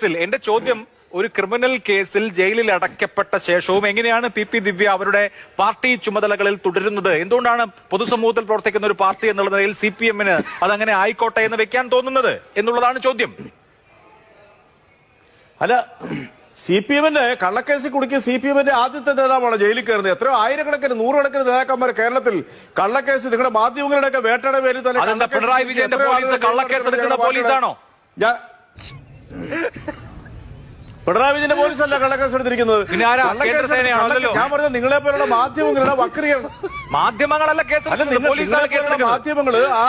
കേസിൽ എന്റെ ചോദ്യം ഒരു ക്രിമിനൽ കേസിൽ ജയിലിൽ അടയ്ക്കപ്പെട്ട ശേഷവും എങ്ങനെയാണ് പി പി ദിവ്യ അവരുടെ പാർട്ടി ചുമതലകളിൽ തുടരുന്നത്? എന്തുകൊണ്ടാണ് പൊതുസമൂഹത്തിൽ പ്രവർത്തിക്കുന്ന ഒരു പാർട്ടി എന്നുള്ള നിലയിൽ സി പി എമ്മിന് അതങ്ങനെ ആയിക്കോട്ടെ എന്ന് വെക്കാൻ തോന്നുന്നത് എന്നുള്ളതാണ് ചോദ്യം. അല്ല സി പി എമ്മിന്റെ കള്ളക്കേസിൽ കുടുക്കിയ സി പി എമ്മിന്റെ ആദ്യത്തെ നേതാവാണ് ജയിലിൽ കയറുന്നത്. എത്രയോ ആയിരക്കണക്കിന് നൂറുകണക്കിന് നേതാക്കന്മാർ കേരളത്തിൽ കള്ളക്കേസ് നിങ്ങളുടെ മാധ്യമങ്ങളുടെയൊക്കെ വേട്ടയുടെ പേരിൽ തന്നെ കള്ളക്കേസ് പിണറായി വിജയന്റെ പോലീസ് കള്ളക്കേസ് എടുക്കുന്ന പോലീസാണോ? പിണറായി വിജയന്റെ പോലീസ് അല്ല കള്ളക്കേസ് എടുത്തിരിക്കുന്നത്? പിന്നെ ആരാ? കള്ളക്കേസ് കേന്ദ്രസേനയാണല്ലോ. ഞാൻ പറഞ്ഞത് നിങ്ങളെ പോലുള്ള മാധ്യമങ്ങളുടെ വക്രിയാണ് മാധ്യമങ്ങളല്ല അല്ല കേസെടുക്കുന്നത് നിങ്ങൾ പോലീസാണ് നിങ്ങളെ പോലുള്ള കേസെടുക്കുന്നത് മാധ്യമങ്ങൾ ആ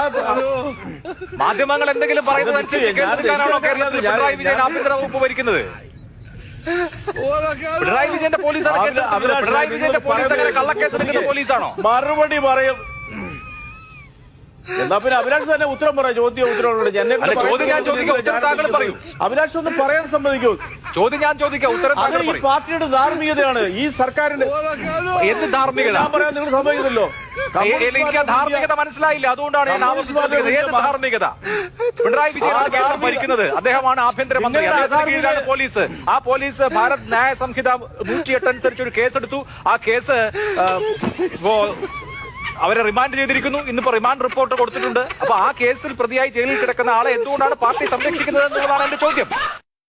മാധ്യമങ്ങൾ എന്തെങ്കിലും പറയുന്നത് അനുസരിച്ച് കേരളത്തിൽ ഞാൻ- പിണറായി വിജയൻ ആഭ്യന്തര വകുപ്പ് ഭരിക്കുന്നത്? പിണറായി വിജയന്റെ പോലീസാണ് കേസ് എടുക്കുന്നത്. പിണറായി വിജയന്റെ പോലീസ് അങ്ങനെ കള്ളക്കേസ് എടുക്കുന്ന പോലീസാണോ? മറുപടി പറയും. എന്നാ പിന്നെ അഭിലാഷ് തന്നെ ഉത്തരം പറയാം. ചോദ്യം ഉത്തരവോട് എന്നെ. അഭിലാഷ് ഒന്ന് പറയാൻ സമ്മതിക്കൂ. ചോദ്യം ഞാൻ ചോദിക്കാം. ഉത്തരം അത് ഈ പാർട്ടിയുടെ ധാർമ്മികതയാണ്. ഈ സർക്കാരിന്റെ എന്ത് ധാർമ്മികത? ഞാൻ പറയാൻ നിങ്ങൾ സമ്മതിക്കുന്നില്ലോ. എനിക്ക് ധാർമ്മികത മനസ്സിലായില്ല. അതുകൊണ്ടാണ് ഞാൻ ആവശ്യപ്പെടുന്നത് ഏത് ധാർമ്മികത? പിണറായി വിജയനാണ് കേരളം ഭരിക്കുന്നത്. അദ്ദേഹമാണ് ആഭ്യന്തരമന്ത്രി. നിങ്ങളുടെ അദ്ദേഹത്തിന് കീഴിലാണ് പോലീസ്. ആ പോലീസ് ഭാരത് ന്യായ സംഹിത നൂറ്റിയെട്ട് അനുസരിച്ച് ഒരു കേസെടുത്തു. ആ കേസ് അവരെ റിമാൻഡ് ചെയ്തിരിക്കുന്നു. ഇന്നിപ്പോ റിമാൻഡ് റിപ്പോർട്ട് കൊടുത്തിട്ടുണ്ട്. അപ്പൊ ആ കേസിൽ പ്രതിയായി ജയിലിൽ കിടക്കുന്ന ആളെ എന്തുകൊണ്ടാണ് പാർട്ടി സംരക്ഷിക്കുന്നത് എന്നുള്ളതാണ് എന്റെ ചോദ്യം.